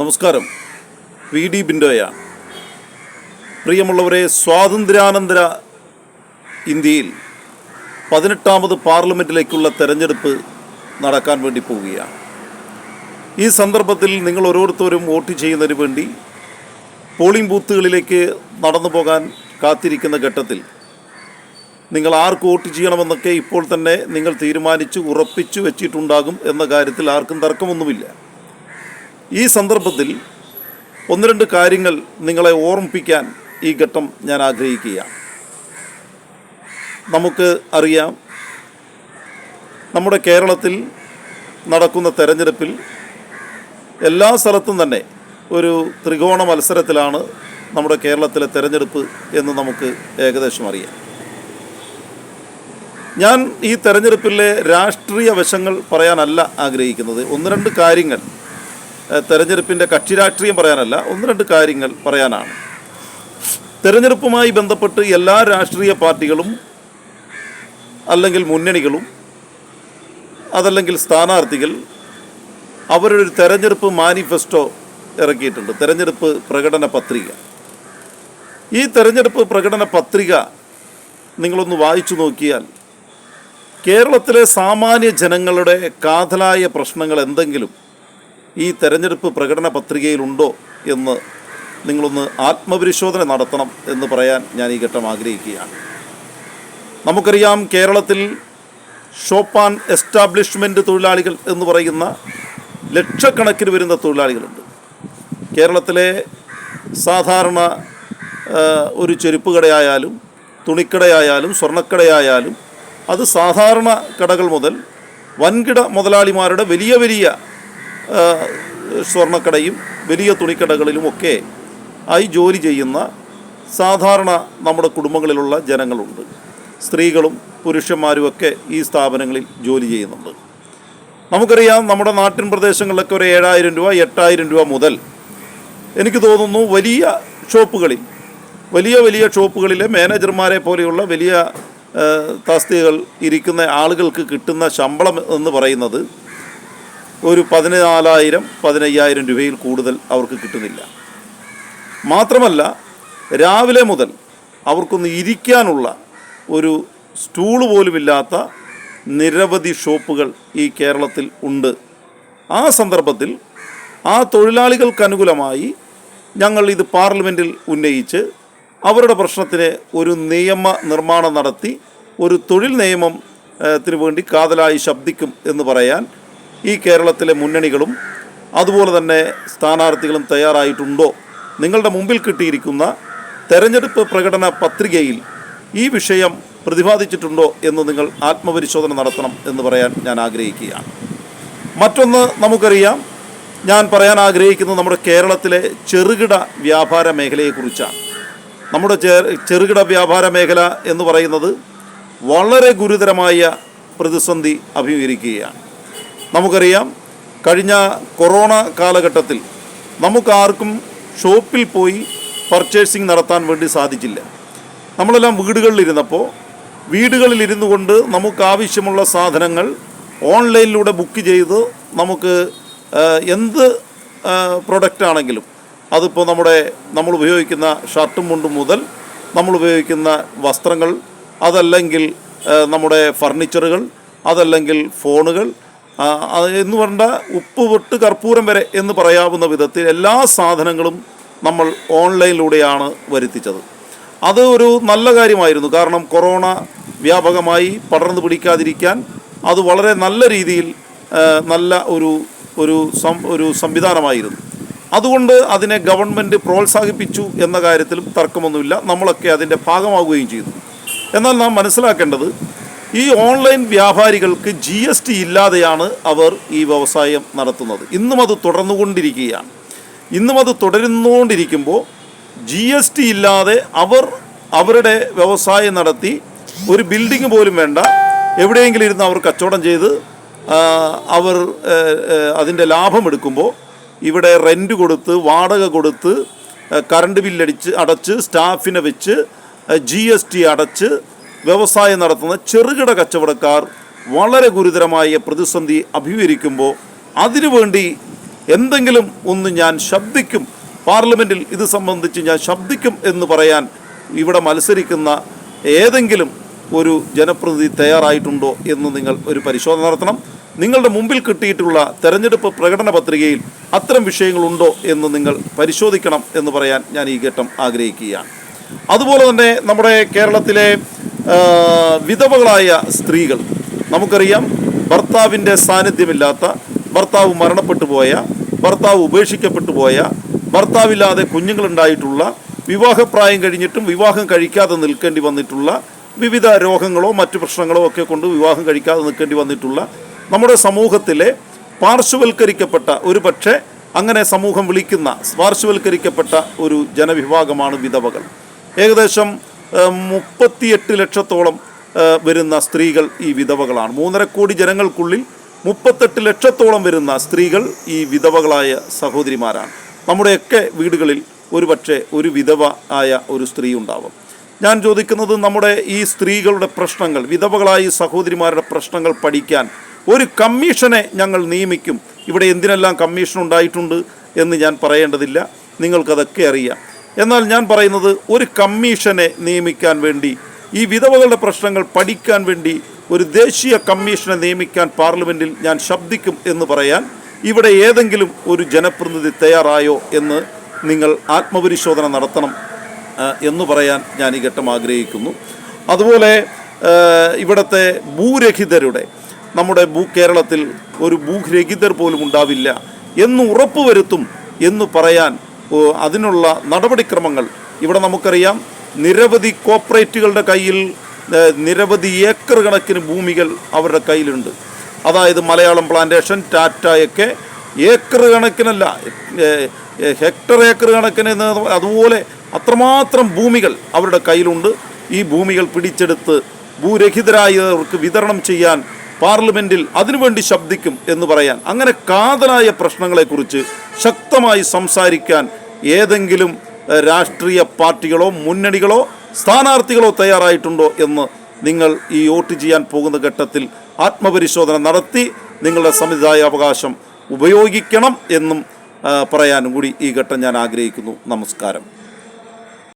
നമസ്കാരം. V D ബിൻഡോയാണ് പ്രിയമുള്ളവരെ സ്വാതന്ത്ര്യാനന്തര ഇന്ത്യയിൽ പതിനെട്ടാമത് പാർലമെന്റിലേക്കുള്ള തെരഞ്ഞെടുപ്പ് നടക്കാൻ വേണ്ടി പോവുകയാണ്. ഈ സന്ദർഭത്തിൽ നിങ്ങൾ ഓരോരുത്തരും വോട്ട് ചെയ്യുന്നതിന് വേണ്ടി പോളിംഗ് ബൂത്തുകളിലേക്ക് നടന്നു പോകാൻ കാത്തിരിക്കുന്ന ഘട്ടത്തിൽ നിങ്ങൾ ആർക്ക് വോട്ട് ചെയ്യണമെന്നൊക്കെ ഇപ്പോൾ തന്നെ നിങ്ങൾ തീരുമാനിച്ച് ഉറപ്പിച്ചു വെച്ചിട്ടുണ്ടാകും എന്ന കാര്യത്തിൽ ആർക്കും തർക്കമൊന്നുമില്ല. ഈ സന്ദർഭത്തിൽ ഒന്ന് രണ്ട് കാര്യങ്ങൾ നിങ്ങളെ ഓർമ്മിപ്പിക്കാൻ ഈ ഘട്ടം ഞാൻ ആഗ്രഹിക്കുകയാണ്. നമുക്ക് അറിയാം നമ്മുടെ കേരളത്തിൽ നടക്കുന്ന തെരഞ്ഞെടുപ്പിൽ എല്ലാ സ്ഥലത്തും തന്നെ ഒരു ത്രികോണ മത്സരത്തിലാണ് നമ്മുടെ കേരളത്തിലെ തെരഞ്ഞെടുപ്പ് എന്ന് നമുക്ക് ഏകദേശം അറിയാം. ഞാൻ ഈ തെരഞ്ഞെടുപ്പിലെ രാഷ്ട്രീയ വശങ്ങൾ പറയാനല്ല ആഗ്രഹിക്കുന്നത്. ഒന്ന് രണ്ട് കാര്യങ്ങൾ തെരഞ്ഞെടുപ്പിന്റെ കക്ഷി രാഷ്ട്രീയം പറയാനല്ല ഒന്ന് രണ്ട് കാര്യങ്ങൾ പറയാനാണ്. തെരഞ്ഞെടുപ്പുമായി ബന്ധപ്പെട്ട് എല്ലാ രാഷ്ട്രീയ പാർട്ടികളും അല്ലെങ്കിൽ മുന്നണികളും അതല്ലെങ്കിൽ സ്ഥാനാർത്ഥികൾ അവരൊരു തെരഞ്ഞെടുപ്പ് മാനിഫെസ്റ്റോ ഇറക്കിയിട്ടുണ്ട്. തെരഞ്ഞെടുപ്പ് പ്രകടന പത്രിക. ഈ തെരഞ്ഞെടുപ്പ് പ്രകടന പത്രിക നിങ്ങളൊന്ന് വായിച്ചു നോക്കിയാൽ കേരളത്തിലെ സാമാന്യ ജനങ്ങളുടെ കാതലായ പ്രശ്നങ്ങൾ എന്തെങ്കിലും ഈ തെരഞ്ഞെടുപ്പ് പ്രകടന പത്രികയിലുണ്ടോ എന്ന് നിങ്ങളൊന്ന് ആത്മപരിശോധന നടത്തണം എന്ന് പറയാൻ ഞാൻ ഈ ഘട്ടം ആഗ്രഹിക്കുകയാണ്. നമുക്കറിയാം കേരളത്തിൽ ഷോപ്പാൻ എസ്റ്റാബ്ലിഷ്മെന്റ് തൊഴിലാളികൾ എന്ന് പറയുന്ന ലക്ഷക്കണക്കിന് വരുന്ന തൊഴിലാളികളുണ്ട്. കേരളത്തിലെ സാധാരണ ഒരു ചെരുപ്പ് കടയായാലും തുണിക്കടയായാലും സ്വർണക്കടയായാലും അത് സാധാരണ കടകൾ മുതൽ വൻകിട മുതലാളിമാരുടെ വലിയ വലിയ സ്വർണക്കടയും വലിയ തുണിക്കടകളിലുമൊക്കെ ആയി ജോലി ചെയ്യുന്ന സാധാരണ നമ്മുടെ കുടുംബങ്ങളിലുള്ള ജനങ്ങളുണ്ട്. സ്ത്രീകളും പുരുഷന്മാരുമൊക്കെ ഈ സ്ഥാപനങ്ങളിൽ ജോലി ചെയ്യുന്നുണ്ട്. നമുക്കറിയാം നമ്മുടെ നാട്ടിൻ പ്രദേശങ്ങളിലൊക്കെ ഒരു ഏഴായിരം രൂപ എട്ടായിരം രൂപ മുതൽ എനിക്ക് തോന്നുന്നു വലിയ ഷോപ്പുകളിൽ വലിയ വലിയ ഷോപ്പുകളിലെ മാനേജർമാരെ പോലെയുള്ള വലിയ തസ്തികൾ ഇരിക്കുന്ന ആളുകൾക്ക് കിട്ടുന്ന ശമ്പളം എന്ന് പറയുന്നത് ഒരു പതിനാലായിരം പതിനയ്യായിരം രൂപയിൽ കൂടുതൽ അവർക്ക് കിട്ടുന്നില്ല. മാത്രമല്ല രാവിലെ മുതൽ അവർക്കൊന്ന് ഇരിക്കാനുള്ള ഒരു സ്റ്റൂൾ പോലുമില്ലാത്ത നിരവധി ഷോപ്പുകൾ ഈ കേരളത്തിൽ ഉണ്ട്. ആ സന്ദർഭത്തിൽ ആ തൊഴിലാളികൾക്ക് അനുകൂലമായി ഞങ്ങൾ ഇത് പാർലമെന്റിൽ ഉന്നയിച്ച് അവരുടെ പ്രശ്നത്തിന് ഒരു നിയമ നിർമ്മാണം നടത്തി ഒരു തൊഴിൽ നിയമം ത്തിനു വേണ്ടി കാതലായി ശബ്ദിക്കും എന്ന് പറയാൻ ഈ കേരളത്തിലെ മുന്നണികളും അതുപോലെ തന്നെ സ്ഥാനാർത്ഥികളും തയ്യാറായിട്ടുണ്ടോ? നിങ്ങളുടെ മുമ്പിൽ കിട്ടിയിരിക്കുന്ന തെരഞ്ഞെടുപ്പ് പ്രകടന പത്രികയിൽ ഈ വിഷയം പ്രതിപാദിച്ചിട്ടുണ്ടോ എന്ന് നിങ്ങൾ ആത്മപരിശോധന നടത്തണം എന്ന് പറയാൻ ഞാൻ ആഗ്രഹിക്കുകയാണ്. മറ്റൊന്ന് നമുക്കറിയാം. ഞാൻ പറയാൻ ആഗ്രഹിക്കുന്നത് നമ്മുടെ കേരളത്തിലെ ചെറുകിട വ്യാപാര മേഖലയെക്കുറിച്ചാണ്. നമ്മുടെ ചെറുകിട വ്യാപാര മേഖല എന്ന് പറയുന്നത് വളരെ ഗുരുതരമായ പ്രതിസന്ധി അഭിമുഖീകരിക്കുകയാണ്. നമുക്കറിയാം കഴിഞ്ഞ കൊറോണ കാലഘട്ടത്തിൽ നമുക്കാർക്കും ഷോപ്പിൽ പോയി പർച്ചേസിങ് നടത്താൻ വേണ്ടി സാധിച്ചില്ല. നമ്മളെല്ലാം വീടുകളിലിരുന്നപ്പോൾ വീടുകളിലിരുന്നു കൊണ്ട് നമുക്കാവശ്യമുള്ള സാധനങ്ങൾ ഓൺലൈനിലൂടെ ബുക്ക് ചെയ്ത് നമുക്ക് എന്ത് പ്രൊഡക്റ്റ് ആണെങ്കിലും അതിപ്പോൾ നമ്മുടെ നമ്മൾ ഉപയോഗിക്കുന്ന ഷർട്ടും മുണ്ടും മുതൽ നമ്മൾ ഉപയോഗിക്കുന്ന വസ്ത്രങ്ങൾ അതല്ലെങ്കിൽ നമ്മുടെ ഫർണിച്ചറുകൾ അതല്ലെങ്കിൽ ഫോണുകൾ എന്ന് പറഞ്ഞ ഉപ്പ് തൊട്ട് കർപ്പൂരം വരെ എന്ന് പറയാവുന്ന വിധത്തിൽ എല്ലാ സാധനങ്ങളും നമ്മൾ ഓൺലൈനിലൂടെയാണ് വരുത്തിച്ചത്. അത് ഒരു നല്ല കാര്യമായിരുന്നു. കാരണം കൊറോണ വ്യാപകമായി പടർന്നു പിടിക്കാതിരിക്കാൻ അത് വളരെ നല്ല രീതിയിൽ നല്ല ഒരു ഒരു സം ഒരു സംവിധാനമായിരുന്നു. അതുകൊണ്ട് അതിനെ ഗവൺമെന്റ് പ്രോത്സാഹിപ്പിച്ചു എന്ന കാര്യത്തിലും തർക്കമൊന്നുമില്ല. നമ്മളൊക്കെ അതിന്റെ ഭാഗമാവുകയും ചെയ്തു. എന്നാൽ നാം മനസ്സിലാക്കേണ്ടത് ഈ ഓൺലൈൻ വ്യാപാരികൾക്ക് ജി എസ് ടി ഇല്ലാതെയാണ് അവർ ഈ വ്യവസായം നടത്തുന്നത്. ഇന്നും അത് തുടർന്നുകൊണ്ടിരിക്കുകയാണ്. ഇന്നും അത് തുടരുന്നുകൊണ്ടിരിക്കുമ്പോൾ ജി എസ് ടി ഇല്ലാതെ അവർ അവരുടെ വ്യവസായം നടത്തി ഒരു ബിൽഡിംഗ് പോലും വേണ്ട. എവിടെയെങ്കിലും ഇരുന്ന് അവർ കച്ചവടം ചെയ്ത് അവർ അതിന്റെ ലാഭം എടുക്കുമ്പോൾ ഇവിടെ റെന്റ് കൊടുത്ത് വാടക കൊടുത്ത് കറണ്ട് ബില്ലടിച്ച് അടച്ച് സ്റ്റാഫിനെ വെച്ച് ജി എസ് ടി അടച്ച് വ്യവസായം നടത്തുന്ന ചെറുകിട കച്ചവടക്കാർ വളരെ ഗുരുതരമായ പ്രതിസന്ധി അഭിമുഖീകരിക്കുമ്പോൾ അതിനുവേണ്ടി എന്തെങ്കിലും ഒന്ന് ഞാൻ ശബ്ദിക്കും. പാർലമെന്റിൽ ഇത് സംബന്ധിച്ച് ഞാൻ ശബ്ദിക്കും എന്ന് പറയാൻ ഇവിടെ മത്സരിക്കുന്ന ഏതെങ്കിലും ഒരു ജനപ്രതിനിധി തയ്യാറായിട്ടുണ്ടോ എന്ന് നിങ്ങൾ ഒരു പരിശോധന നടത്തണം. നിങ്ങളുടെ മുമ്പിൽ കിട്ടിയിട്ടുള്ള തെരഞ്ഞെടുപ്പ് പ്രകടന പത്രികയിൽ അത്തരം വിഷയങ്ങളുണ്ടോ എന്ന് നിങ്ങൾ പരിശോധിക്കണം എന്ന് പറയാൻ ഞാൻ ഈ ഘട്ടം ആഗ്രഹിക്കുകയാണ്. അതുപോലെ തന്നെ നമ്മുടെ കേരളത്തിലെ വിധവകളായ സ്ത്രീകൾ. നമുക്കറിയാം ഭർത്താവിന്റെ സാന്നിധ്യമില്ലാത്ത ഭർത്താവ് മരണപ്പെട്ടു പോയ ഭർത്താവ് ഉപേക്ഷിക്കപ്പെട്ടു പോയ ഭർത്താവില്ലാതെ കുഞ്ഞുങ്ങളുണ്ടായിട്ടുള്ള വിവാഹപ്രായം കഴിഞ്ഞിട്ടും വിവാഹം കഴിക്കാതെ നിൽക്കേണ്ടി വന്നിട്ടുള്ള വിവിധ രോഗങ്ങളോ മറ്റു പ്രശ്നങ്ങളോ ഒക്കെ കൊണ്ട് വിവാഹം കഴിക്കാതെ നിൽക്കേണ്ടി വന്നിട്ടുള്ള നമ്മുടെ സമൂഹത്തിലെ പാർശ്വവൽക്കരിക്കപ്പെട്ട ഒരു പക്ഷേ അങ്ങനെ സമൂഹം വിളിക്കുന്ന പാർശ്വവൽക്കരിക്കപ്പെട്ട ഒരു ജനവിഭാഗമാണ് വിധവകൾ. ഏകദേശം മുപ്പത്തിയെട്ട് ലക്ഷത്തോളം വരുന്ന സ്ത്രീകൾ ഈ വിധവകളാണ്. മൂന്നര കോടി ജനങ്ങൾക്കുള്ളിൽ മുപ്പത്തെട്ട് ലക്ഷത്തോളം വരുന്ന സ്ത്രീകൾ ഈ വിധവകളായ സഹോദരിമാരാണ്. നമ്മുടെയൊക്കെ വീടുകളിൽ ഒരുപക്ഷെ ഒരു വിധവ ആയ ഒരു സ്ത്രീ ഉണ്ടാവും. ഞാൻ ചോദിക്കുന്നത് നമ്മുടെ ഈ സ്ത്രീകളുടെ പ്രശ്നങ്ങൾ വിധവകളായ സഹോദരിമാരുടെ പ്രശ്നങ്ങൾ പഠിക്കാൻ ഒരു കമ്മീഷനെ ഞങ്ങൾ നിയമിക്കും. ഇവിടെ എന്തിനെല്ലാം കമ്മീഷൻ ഉണ്ടായിട്ടുണ്ട് എന്ന് ഞാൻ പറയേണ്ടതില്ല. നിങ്ങൾക്കതൊക്കെ അറിയാം. എന്നാൽ ഞാൻ പറയുന്നത് ഒരു കമ്മീഷനെ നിയമിക്കാൻ വേണ്ടി ഈ വിധവകളുടെ പ്രശ്നങ്ങൾ പഠിക്കാൻ വേണ്ടി ഒരു ദേശീയ കമ്മീഷനെ നിയമിക്കാൻ പാർലമെന്റിൽ ഞാൻ ശബ്ദിക്കും എന്ന് പറയാൻ ഇവിടെ ഏതെങ്കിലും ഒരു ജനപ്രതിനിധി തയ്യാറായോ എന്ന് നിങ്ങൾ ആത്മപരിശോധന നടത്തണം എന്ന് പറയാൻ ഞാൻ ഈ ഘട്ടം ആഗ്രഹിക്കുന്നു. അതുപോലെ ഇവിടുത്തെ ഭൂരഹിതരുടെ നമ്മുടെ ഭൂ കേരളത്തിൽ ഒരു ഭൂരഹിതർ പോലും ഉണ്ടാവില്ല എന്ന് ഉറപ്പുവരുത്തും എന്ന് പറയാൻ അതിനുള്ള നടപടിക്രമങ്ങൾ ഇവിടെ നമുക്കറിയാം. നിരവധി കോപ്പറേറ്റുകളുടെ കയ്യിൽ നിരവധി ഏക്കർ കണക്കിന് ഭൂമികൾ അവരുടെ കയ്യിലുണ്ട്. അതായത് മലയാളം പ്ലാന്റേഷൻ ടാറ്റയൊക്കെ ഏക്കർ കണക്കിനല്ല ഹെക്ടർ ഏക്കർ കണക്കിന് അതുപോലെ അത്രമാത്രം ഭൂമികൾ അവരുടെ കയ്യിലുണ്ട്. ഈ ഭൂമികൾ പിടിച്ചെടുത്ത് ഭൂരഹിതരായവർക്ക് വിതരണം ചെയ്യാൻ പാർലമെന്റിൽ അതിനുവേണ്ടി ശബ്ദിക്കും എന്ന് പറയാൻ അങ്ങനെ കാതലായ പ്രശ്നങ്ങളെക്കുറിച്ച് ശക്തമായി സംസാരിക്കാൻ ഏതെങ്കിലും രാഷ്ട്രീയ പാർട്ടികളോ മുന്നണികളോ സ്ഥാനാർത്ഥികളോ തയ്യാറായിട്ടുണ്ടോ എന്ന് നിങ്ങൾ ഈ വോട്ട് ചെയ്യാൻ പോകുന്ന ഘട്ടത്തിൽ ആത്മപരിശോധന നടത്തി നിങ്ങളുടെ സമുദായ അവകാശം ഉപയോഗിക്കണം എന്നും പറയാനും കൂടി ഈ ഘട്ടം ഞാൻ ആഗ്രഹിക്കുന്നു. നമസ്കാരം.